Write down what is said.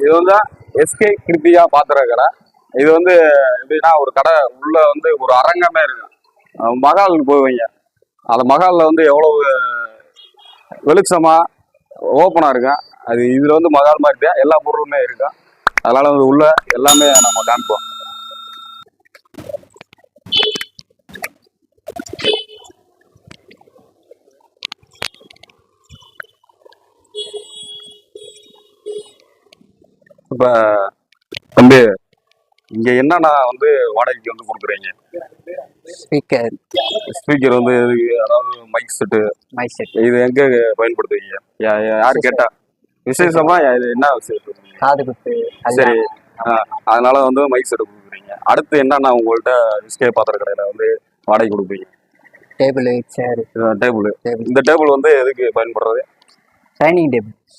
இது வந்து எஸ்கே கிருத்தியா பாத்திர கடை இது வந்து எப்படின்னா ஒரு கடை உள்ள வந்து ஒரு அரங்கமே இருக்கு. அஹ் மகாலுக்கு போவீங்க. அந்த மகாலில் வந்து எவ்வளவு வெளிச்சமா ஓப்பனாக இருக்கும். அது இதில் வந்து மகால் மாதிரி தான் எல்லா பொருளுமே இருக்கும். அதனால வந்து உள்ள எல்லாமே நம்ம காண்போம். இப்போ தம்பி இங்க என்னென்ன வந்து வாடகைக்கு வந்து கொடுக்குறீங்க? ஸ்பீக்கர். ஸ்பீக்கர் வந்து எதுக்கு? அதாவது மைக் செட்டு மை செட் இது எங்க பயன்படுத்துவீங்க யாரு கேட்டா? விசேஷமா என்ன விசேஷம் காது குத்து சரி. அதனால வந்து மைக் செட்டு கொடுக்குறீங்க. அடுத்து என்னென்ன உங்கள்கிட்ட விஸ்கே பாத்திர கடையில வந்து வாடகை கொடுப்பீங்க டேபிள் சேர் டேபிள் இந்த டேபிள் வந்து எதுக்கு பயன்படுறது டைனிங் டேபிள்